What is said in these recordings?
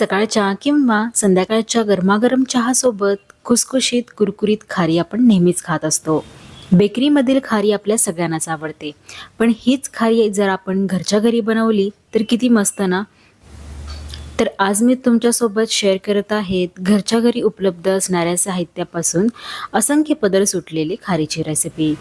सकाळच्या किंवा संध्याकाळच्या गरमागरम चहासोबत खुसखुशीत कुरकुरीत खारी आपण नेहमीच खात असतो. बेकरीमधील खारी आपल्या सगळ्यांनाच आवडते. पण हीच खारी जर आपण घरच्या घरी बनवली तर किती मस्त ना? तर आज मी तुमच्यासोबत शेअर करत आहेत घरच्या घरी उपलब्ध असणाऱ्या साहित्यापासून असंख्य पदर सुटलेली खारीची रेसिपी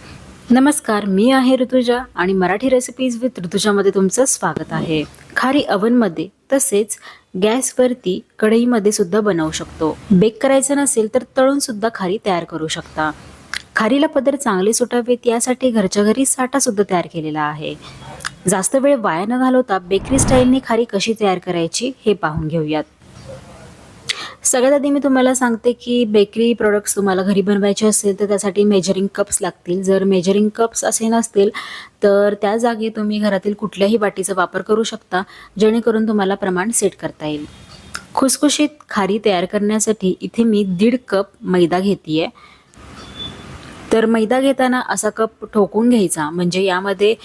नमस्कार मी आहे ऋतुजा आणि मराठी रेसिपीज विथ ऋतुजामध्ये तुमचं स्वागत आहे. खारी अवनमध्ये तसेच गॅसवरती कढईमध्ये सुद्धा बनवू शकतो. बेक करायचं नसेल तर तळून सुद्धा खारी तयार करू शकता. खारीला पदर चांगले सुटावेत यासाठी घरच्या घरी साठा सुद्धा तयार केलेला आहे. जास्त वेळ वाया न घालवता बेकरी स्टाईलने खारी कशी तयार करायची हे पाहून घेऊयात. सगळ्यात आधी मी तुम्हाला सांगते की बेकरी प्रोडक्ट्स तुम्हाला घरी बनवायचे असेल तर त्यासाठी मेजरिंग कप्स लागतील. जर मेजरिंग कप्स असे नसतील तर त्या जागी तुम्ही घरातील कुठल्याही वाटीचा वापर करू शकता जेणेकरून तुम्हाला प्रमाण सेट करता येईल. खुसखुशीत खारी तयार करण्यासाठी इथे मी दीड कप मैदा घेते तर मैदा घेताना असा कप ठोकून घ्यायचा. म्हणजे यामध्ये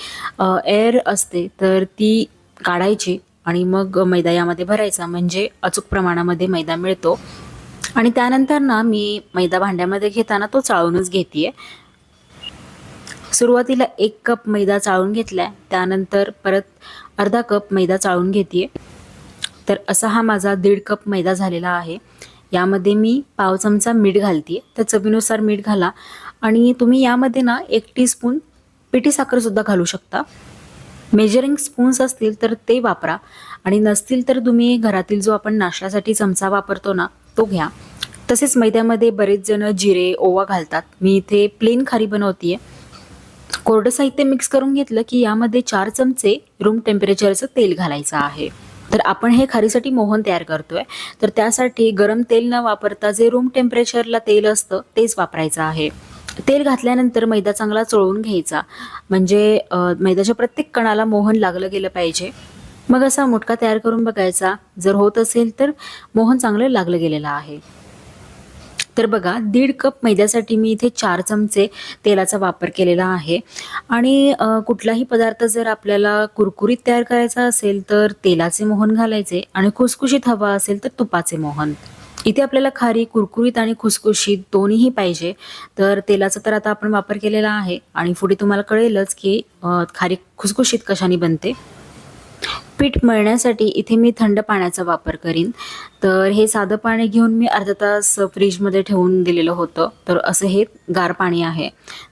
एअर असते तर ती काढायची. आणि मग मैदा यामध्ये भरायचा. म्हणजे अचूक प्रमाणामध्ये मैदा मिळतो. आणि त्यानंतर ना मी मैदा भांड्यामध्ये घेताना तो चाळूनच घेते सुरुवातीला एक कप मैदा चाळून घेतला त्यानंतर परत अर्धा कप मैदा चाळून घेते तर असा हा माझा दीड कप मैदा झालेला आहे. यामध्ये मी पाव चमचा मीठ घालते तर चवीनुसार मीठ घाला. आणि तुम्ही यामध्ये ना एक टीस्पून पिठी साखरसुद्धा घालू शकता. मेजरिंग स्पून्स असतील तर ते वापरा. आणि नसतील तर तुम्ही घरातील जो आपण नाश्त्यासाठी चमचा वापरतो ना तो घ्या. तसेच मैद्यामध्ये बरेच जण जिरे ओवा घालतात. मी इथे प्लेन खारी बनवते कोरडं साहित्य मिक्स करून घेतलं की यामध्ये चार चमचे रूम टेम्परेचरचं तेल घालायचं आहे. तर आपण हे खारीसाठी मोहन तयार करतोय. तर त्यासाठी गरम तेल न वापरता जे रूम टेम्परेचरला तेल असतं तेच वापरायचं आहे. तेल घातल्यानंतर मैदा चांगला चोळून घ्यायचा. म्हणजे मैद्याच्या प्रत्येक कणाला मोहन लागलं गेलं पाहिजे. मग असा मुटका तयार करून बघायचा. जर होत असेल तर मोहन चांगलं लागलं गेलेलं आहे. तर बघा दीड कप मैद्यासाठी मी इथे चार चमचे तेलाचा वापर केलेला आहे. आणि कुठलाही पदार्थ जर आपल्याला कुरकुरीत तयार करायचा असेल तर तेलाचे मोहन घालायचे आणि खुसखुशीत हवा असेल तर तुपाचे मोहन. इथे आपल्याला खारी कुरकुरीत आणि खुसखुशीत दोन्हीही पाहिजे. तर तेलाचा तर आता आपण वापर केलेला आहे आणि पुढे तुम्हाला कळेलच की खारी खुसखुशीत कशाने बनते. पीठ मळण्यासाठी इथे मी थंड पाण्याचा वापर करीन. तर हे साधं पाणी घेऊन मी अर्धा तास फ्रीजमध्ये ठेवून दिलेलं होतं. तर असं हे गार पाणी आहे.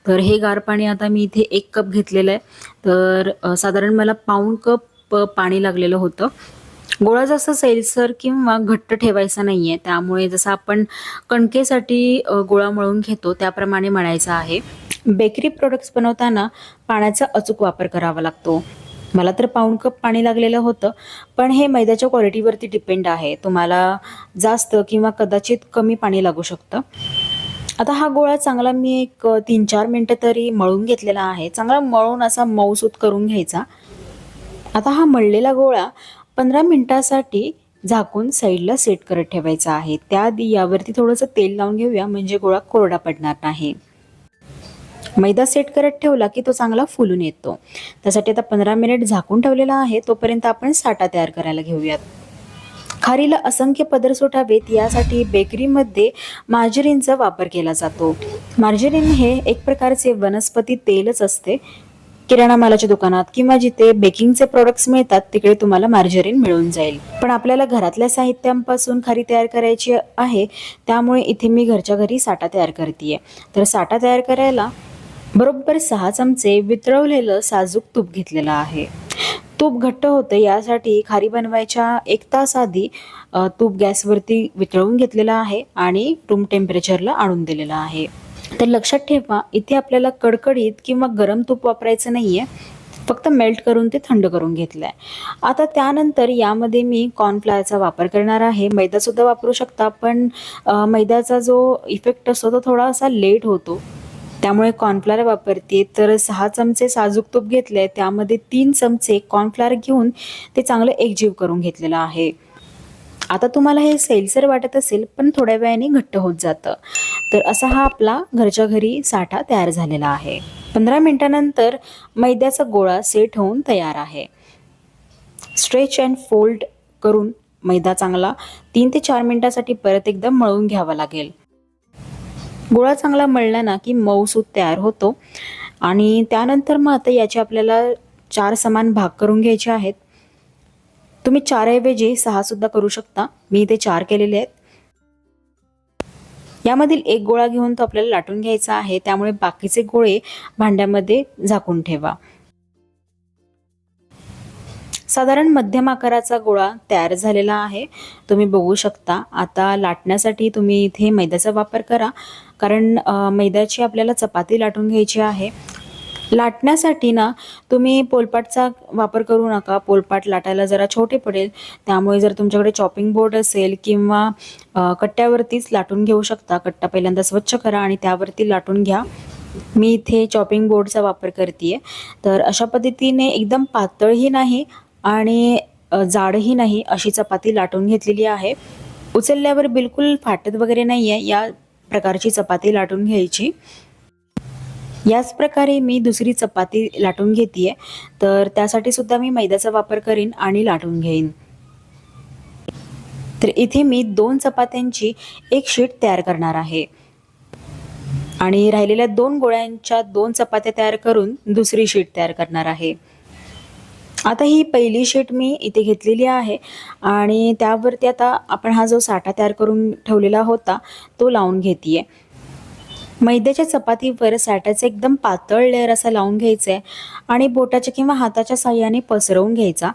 तर हे गार पाणी आता मी इथे एक कप घेतलेलं आहे. तर साधारण मला पाऊण कप पाणी लागलेलं होतं. गोळा जास्त सैलसर किंवा घट्ट ठेवायचा नाही आहे त्यामुळे जसं आपण कणकेसाठी गोळा मळून घेतो त्याप्रमाणे मळायचा आहे. बेकरी प्रोडक्ट्स बनवताना पाण्याचा अचूक वापर करावा लागतो. मला तर पाऊण कप पाणी लागलेलं होतं पण हे मैद्याच्या क्वालिटीवरती डिपेंड आहे. तुम्हाला जास्त किंवा कदाचित कमी पाणी लागू शकतं. आता हा गोळा चांगला मी एक तीन चार मिनटं तरी मळून घेतलेला आहे. चांगला मळून असा मऊसूत करून घ्यायचा. आता हा मळलेला गोळा पंधरा मिनिटासाठी झाकून साईडला सेट करत ठेवायचा आहे. त्याआधी यावरती थोडंसं तेल लावून घेऊया म्हणजे गोळा कोरडा पडणार नाही. मैदा सेट करत ठेवला की तो चांगला फुलून येतो. त्यासाठी आता पंधरा मिनिट झाकून ठेवलेला आहे तोपर्यंत आपण साठा तयार करायला घेऊयात. खारीला असंख्य पदर सुटावेत यासाठी बेकरीमध्ये मार्जरीनचा वापर केला जातो. मार्जरीन हे एक प्रकारचे वनस्पती तेलच असते किराणा मालाच्या दुकानात किंवा जिथे बेकिंगचे प्रोडक्ट्स मिळतात तिकडे तुम्हाला मार्जरीन मिळून जाईल. पण आपल्याला घरातल्या साहित्यांपासून खारी तयार करायची आहे त्यामुळे इथे मी घरच्या घरी साठा तयार करते तर साठा तयार करायला बरोबर सहा चमचे वितळवलेलं साजूक तूप घेतलेलं आहे. तूप घट्ट होतं यासाठी खारी बनवायच्या एक तास आधी तूप गॅसवरती वितळवून घेतलेलं आहे आणि रूम टेम्परेचरला आणून दिलेलं आहे. तर लक्षात ठेवा इथे आपल्याला कडकडीत किंवा गरम तूप वापरायचं नाही आहे फक्त मेल्ट करून ते थंड करून घेतलं आहे आता त्यानंतर यामध्ये मी कॉर्नफ्लायरचा वापर करणार आहे. मैदासुद्धा वापरू शकता पण मैद्याचा जो इफेक्ट असतो तो थोडासा लेट होतो. त्यामुळे कॉर्नफ्लावर वापरते. तर सहा चमचे साजूक तूप घेतले आहे त्यामध्ये तीन चमचे कॉर्नफ्लावर घेऊन ते चांगलं एकजीव करून घेतलेलं आहे. आता तुम्हाला हे सैलसर वाटत असेल पण थोड्या वेळाने घट्ट होत जातं. तर असा हा आपला घरच्या घरी साठा तयार झालेला आहे. पंधरा मिनिटानंतर मैद्याचा गोळा सेट होऊन तयार आहे. स्ट्रेच अँड फोल्ड करून मैदा चांगला तीन ते चार मिनिटासाठी परत एकदा मळून घ्यावा लागेल. गोळा चांगला मळला ना की मऊसूत तयार होतो आणि त्यानंतर मग आता याचे आपल्याला चार समान भाग करून घ्यायचे आहेत. तुम्ही चारऐवजी सहासुद्धा करू शकता. मी इथे चार केलेले आहेत. यामधील एक गोळा घेऊन तो आपल्याला लाटून घ्यायचा आहे. त्यामुळे बाकीचे गोळे भांड्यामध्ये झाकून ठेवा. साधारण मध्यम आकाराचा गोळा तयार झालेला आहे. तुम्ही बघू शकता. आता लाटण्यासाठी तुम्ही इथे मैद्याचा वापर करा. कारण मैद्याची आपल्याला चपाती लाटून घ्यायची आहे. लाटण्यासाठी ना तुम्ही पोलपाटचा वापर करू नका. पोलपाट लाटायला जरा छोटे पडेल. त्यामुळे जर तुमच्याकडे चॉपिंग बोर्ड असेल किंवा कट्ट्यावरतीच लाटून घेऊ शकता. कट्टा पहिल्यांदा स्वच्छ करा आणि त्यावरती लाटून घ्या. मी इथे चॉपिंग बोर्डचा वापर करते तर अशा पद्धतीने एकदम पातळही नाही आणि जाडही नाही अशी चपाती लाटून घेतलेली आहे. उचलल्यावर बिलकुल फाटत वगैरे नाही आहे या प्रकारची चपाती लाटून घ्यायची. याच प्रकारे मी दुसरी चपाती लाटून घेते तर त्यासाठी सुद्धा मी मैद्याचा वापर करीन आणि लाटून घेईन. तर इथे मी दोन चपात्यांची एक शीट तयार करणार आहे. आणि राहिलेल्या दोन गोळ्यांच्या दोन चपात्या तयार करून दुसरी शीट तयार करणार आहे. आता ही पहिली शीट मी इथे घेतलेली आहे आणि त्यावरती आता आपण हा जो साठा तयार करून ठेवलेला होता तो लावून घेते मैद्याच्या चपातीवर साठ्याचं एकदम पातळ लेअर असा लावून घ्यायचं आहे आणि बोटाच्या किंवा हाताच्या साह्याने पसरवून घ्यायचा.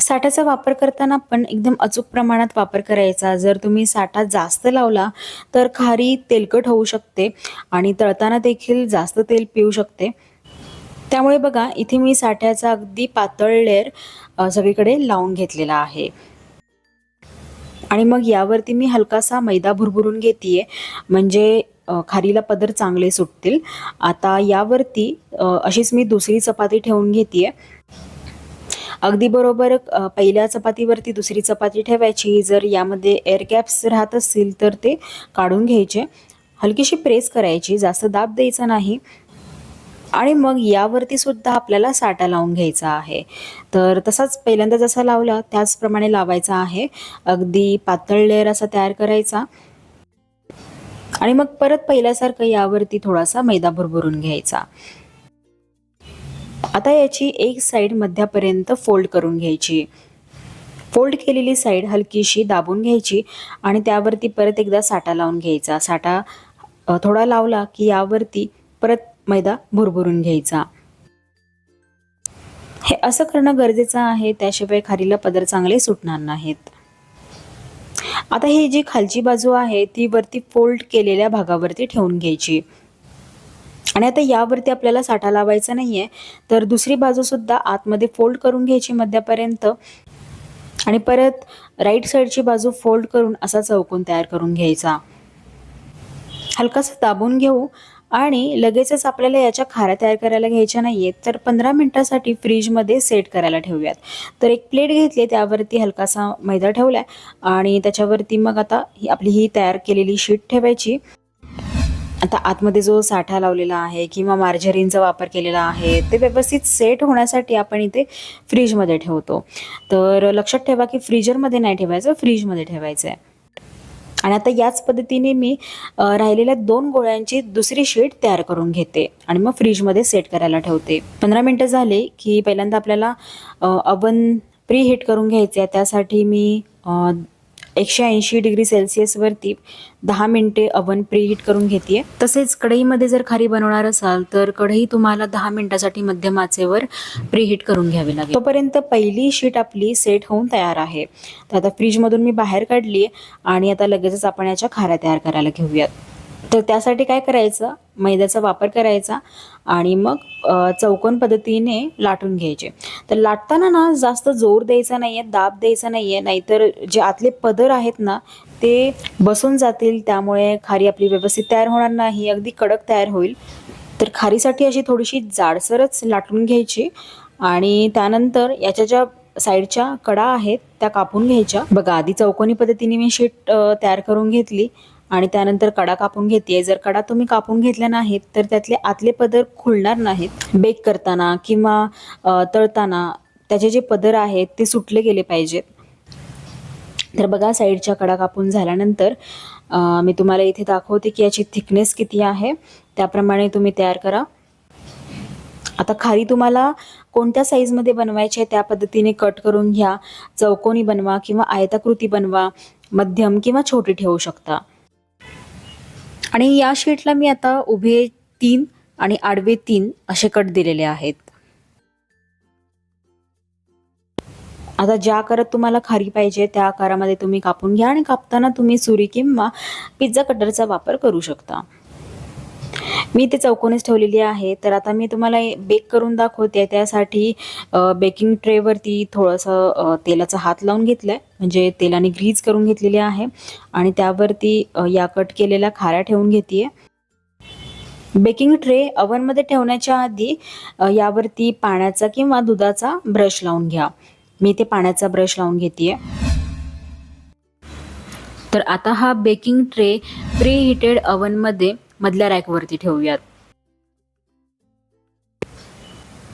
साठाचा वापर करताना पण एकदम अचूक प्रमाणात वापर करायचा. जर तुम्ही साठा जास्त लावला तर खारी तेलकट होऊ शकते आणि तळताना देखील जास्त तेल पिऊ शकते. त्यामुळे बघा इथे मी साठ्याचा अगदी पातळ लेअर सगळीकडे लावून घेतलेला आहे. आणि मग यावरती मी हलकासा मैदा भुरभुरून घेते म्हणजे खारीला पदर चांगले सुटतील. आता यावरती अशीच मी दुसरी चपाती ठेवून घेते अगदी बरोबर पहिल्या चपातीवरती दुसरी चपाती ठेवायची. जर यामध्ये एअर गॅप्स राहत असतील तर ते काढून घ्यायचे. हलकीशी प्रेस करायची जास्त दाब द्यायचा नाही. आणि मग यावरती सुद्धा आपल्याला साठा लावून घ्यायचा आहे. तर तसाच पहिल्यांदा जसा लावला त्याचप्रमाणे लावायचा आहे. अगदी पातळ लेअर असा तयार करायचा. आणि मग परत पहिल्यासारखं यावरती थोडासा मैदा भरभरून घ्यायचा. आता याची एक साईड मध्यापर्यंत फोल्ड करून घ्यायची. फोल्ड केलेली साईड हलकीशी दाबून घ्यायची आणि त्यावरती परत एकदा साठा लावून घ्यायचा. साठा थोडा लावला की यावरती परत मैदा भुरभुरून घ्यायचा. हे असं करणं गरजेचं आहे. त्याशिवाय खारीला पदर चांगले सुटणार नाहीत. आता ही जी खालची बाजू आहे ती वरती फोल्ड केलेल्या भागावरती ठेवून घ्यायची. आणि आता यावरती आपल्याला साठा लावायचा नाहीये तर दुसरी बाजू सुद्धा आतमध्ये फोल्ड करून घ्यायची मध्यापर्यंत. आणि परत राईट साईडची बाजू फोल्ड करून असा चौकोन तयार करून घ्यायचा. हलकासा दाबून घेऊ. आणि लगेचच आपल्याला याच्या खाऱ्या तयार करायला घ्यायच्या नाही आहेत तर पंधरा मिनटासाठी फ्रीजमध्ये सेट करायला ठेवूयात. तर एक प्लेट घेतली त्यावरती हलकासा मैदा ठेवला आणि त्याच्यावरती मग आता ही आपली ही तयार केलेली शीट ठेवायची. आता आतमध्ये जो साठा लावलेला आहे किंवा मार्जरीनचा वापर केलेला आहे ते व्यवस्थित सेट होण्यासाठी आपण इथे फ्रीजमध्ये ठेवतो. तर लक्षात ठेवा की फ्रीजरमध्ये नाही ठेवायचं फ्रीजमध्ये ठेवायचं आहे आणि आता याच पद्धतीने मी राहिलेल्या दोन गोळ्यांची दुसरी शीट तयार करून घेते आणि मग फ्रीजमध्ये सेट करायला ठेवते. पंधरा मिनटं झाले की पहिल्यांदा आपल्याला अवन प्री हीट करून घ्यायचे आहे. त्यासाठी मी एकशे ऐंशी डिग्री सेल्सिअसवरती दहा मिनटे अवन प्रीहीट करून घेते तसेच कढईमध्ये जर खारी बनवणार असाल तर कढई तुम्हाला दहा मिनटासाठी मध्यम आचेवर प्रीहीट करून घ्यावी लागेल. तोपर्यंत पहिली शीट आपली सेट होऊन तयार आहे. तर आता फ्रीजमधून मी बाहेर काढली आणि आता लगेचच आपण याच्या खाऱ्या तयार करायला घेऊयात. तर त्यासाठी काय करायचं? मैद्याचा वापर करायचा आणि मग चौकोन पद्धतीने लाटून घ्यायचे. तर लाटताना ना जास्त जोर द्यायचा नाही आहे दाब द्यायचा नाही आहे नाहीतर जे आतले पदर आहेत ना ते बसून जातील त्यामुळे खारी आपली व्यवस्थित तयार होणार नाही अगदी कडक तयार होईल. तर खारीसाठी अशी थोडीशी जाडसरच लाटून घ्यायची आणि त्यानंतर याच्या ज्या साईडच्या कडा आहेत त्या कापून घ्यायच्या. बघा आधी चौकोनी पद्धतीने मी शीट तयार करून घेतली. आणि त्यानंतर कडा कापून घेते जर कडा तुम्ही कापून घेतल्या नाहीत तर त्यातले आतले पदर खुलणार नाहीत. बेक करताना किंवा तळताना त्याचे जे पदर आहेत ते सुटले गेले पाहिजेत. तर बघा साईडच्या कडा कापून झाल्यानंतर मी तुम्हाला इथे दाखवते की याची थिकनेस किती आहे. त्याप्रमाणे तुम्ही तयार करा. आता खाली तुम्हाला कोणत्या साईजमध्ये बनवायचे आहे त्या पद्धतीने कट करून घ्या. चौकोनी बनवा किंवा आयताकृती बनवा मध्यम किंवा छोटी ठेवू शकता. आणि या शीटला मी आता उभे तीन आणि आडवे तीन असे कट दिलेले आहेत. आता ज्या आकारात तुम्हाला खारी पाहिजे त्या आकारामध्ये तुम्ही कापून घ्या आणि कापताना तुम्ही सुरी किंवा पिझ्झा कटरचा वापर करू शकता. मी ते चौकोनीच ठेवलेली आहे. तर आता मी तुम्हाला बेक करून दाखवते. त्यासाठी बेकिंग ट्रेवरती थोडंसं तेलाचा हात लावून घेतलं आहे म्हणजे तेलाने ग्रीज करून घेतलेली आहे. आणि त्यावरती या कट केलेल्या खाऱ्या ठेवून घेते बेकिंग ट्रे अवनमध्ये ठेवण्याच्या आधी यावरती पाण्याचा किंवा दुधाचा ब्रश लावून घ्या. मी ते पाण्याचा ब्रश लावून घेते तर आता हा बेकिंग ट्रे प्री हिटेड अवनमध्ये मधल्या रॅकवरती ठेवूयात.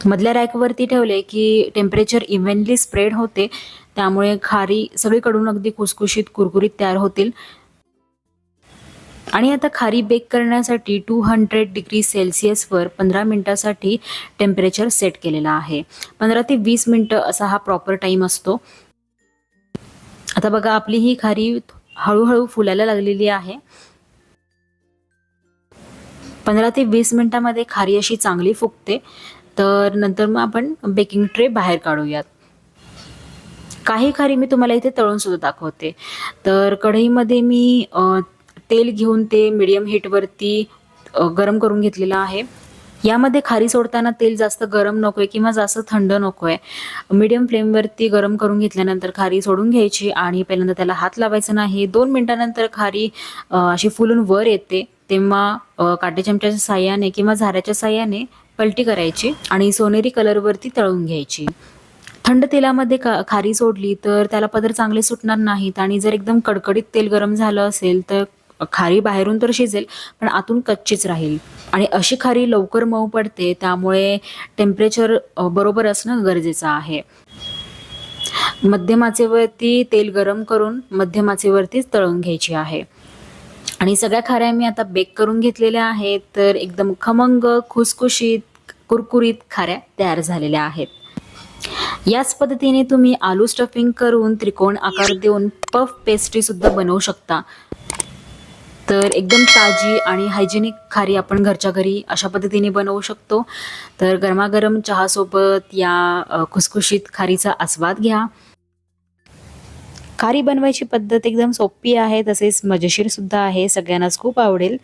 मधल्या रॅकवरती ठेवले की टेम्परेचर इव्हनली स्प्रेड होते त्यामुळे खारी सगळीकडून अगदी खुसखुशीत कुरकुरीत तयार होतील. आणि आता खारी बेक करण्यासाठी टू हंड्रेड डिग्री सेल्सिअसवर पंधरा मिनटासाठी टेम्परेचर सेट केलेला आहे. पंधरा ते वीस मिनटं असा हा प्रॉपर टाईम असतो. आता बघा आपली ही खारी हळूहळू फुलायला लागलेली आहे. पंधरा ते वीस मिनटामध्ये खारी अशी चांगली फुगते. तर नंतर मग आपण बेकिंग ट्रे बाहेर काढूयात. काही खारी मी तुम्हाला इथे तळून सुद्धा दाखवते. तर कढईमध्ये मी तेल घेऊन ते मिडियम हीटवरती गरम करून घेतलेलं आहे. यामध्ये खारी सोडताना तेल जास्त गरम नको आहे किंवा जास्त थंड नको आहे मीडियम फ्लेमवरती गरम करून घेतल्यानंतर खारी सोडून घ्यायची आणि पहिल्यांदा त्याला हात लावायचा नाही. दोन मिनटानंतर खारी अशी फुलून वर येते. तेव्हा काटे चमच्याच्या साह्याने किंवा झाऱ्याच्या साह्याने पलटी करायची आणि सोनेरी कलरवरती तळून घ्यायची. थंड तेलामध्ये का खारी सोडली तर त्याला पदर चांगले सुटणार नाहीत आणि जर एकदम कडकडीत तेल गरम झालं असेल तर खारी बाहेरून तर शिजेल पण आतून कच्चीच राहील. आणि अशी खारी लवकर मऊ पडते त्यामुळे टेम्परेचर बरोबर असणं गरजेचं आहे. मध्यमाचेवरती तेल गरम करून मध्यमाचेवरतीच तळून घ्यायची आहे. आणि सगळ्या खाऱ्या मी आता बेक करून घेतलेल्या आहेत तर एकदम खमंग खुसखुशीत कुरकुरीत खाऱ्या तयार झालेल्या आहेत. याच पद्धतीने तुम्ही आलू स्टफिंग करून त्रिकोण आकार देऊन पफ पेस्ट्री सुद्धा बनवू शकता. तर एकदम ताजी आणि हायजेनिक खारी आपण घरच्या घरी अशा पद्धतीने बनवू शकतो. तर गरमागरम चहासोबत या खुसखुशीत खारीचा आस्वाद घ्या. खारी बनवायची पद्धत एकदम सोपी आहे तसेच मजेशीर सुद्धा आहे सगळ्यांनाच खूप आवडेल.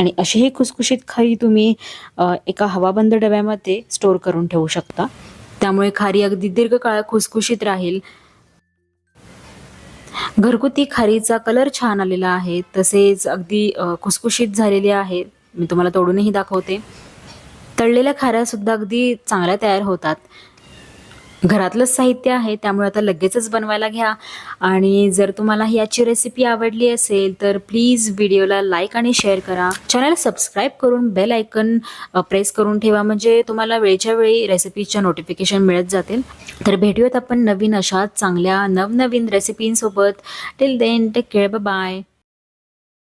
आणि अशी ही खुसखुशीत खारी तुम्ही एका हवाबंद डब्यामध्ये स्टोअर करून ठेवू शकता. त्यामुळे खारी अगदी दीर्घकाळ खुसखुशीत राहील. घरगुती खारीचा कलर छान आलेला आहे तसेच अगदी खुसखुशीत झालेली आहे. मी तुम्हाला तोडूनही दाखवते. तळलेल्या खाऱ्या सुद्धा अगदी चांगल्या तयार होतात. घरातलंच साहित्य आहे त्यामुळे आता लगेचच बनवायला घ्या. आणि जर तुम्हाला याची रेसिपी आवडली असेल तर प्लीज व्हिडिओला लाईक आणि शेअर करा. चॅनल सबस्क्राईब करून बेल आयकन प्रेस करून ठेवा. म्हणजे तुम्हाला वेळच्या वेळी रेसिपीच्या नोटिफिकेशन मिळत जातील. तर भेटूयात आपण नवीन अशा चांगल्या नवनवीन रेसिपींसोबत till then take care bye